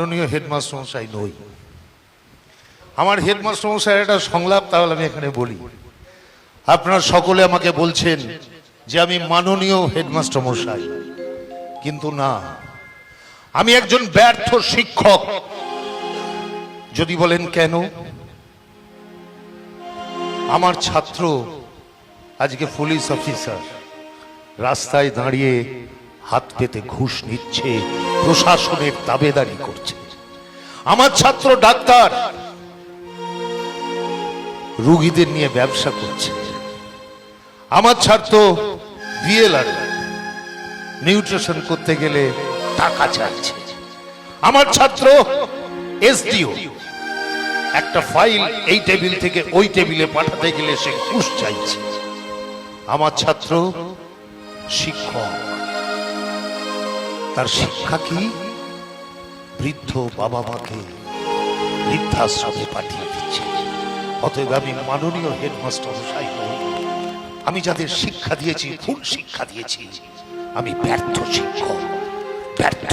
মাননীয় হেডমাস্টার মশাই নই। আমার হেডমাস্টার মশাই একটা সংলাপ তাহলে আমি এখানে বলি। আপনারা সকলে আমাকে বলছেন যে আমি মাননীয় হেডমাস্টার মশাই। কিন্তু না, আমি একজন ব্যর্থ শিক্ষক। যদি বলেন কেন? আমার ছাত্র, আজকে পুলিশ অফিসার, রাস্তায় দাঁড়িয়ে হাত পেতে ঘুষ নিচ্ছে, প্রশাসনের দাবেদারি করছে। আমার ছাত্র ডাক্তার রুগীদের নিয়ে ব্যবসা করছে। আমার ছাত্র বিএলআর নিউট্রিশন করতে গেলে টাকা চাইছে। আমার ছাত্র এসডিও। একটা ফাইল এই টেবিল থেকে ওই টেবিলে পাঠাতে গেলে সে ঘুষ চাইছে। আমার ছাত্র শিক্ষক। তার শিক্ষা কি? বৃদ্ধ বাবা মাকে বৃদ্ধাশ্রমে পাঠিয়ে দিচ্ছে। অতএব আমি মাননীয় হেডমাস্টার সাহেব আমি যাদের শিক্ষা দিয়েছি, ভুল শিক্ষা দিয়েছি, আমি ব্যর্থ শিক্ষক, ব্যর্থ।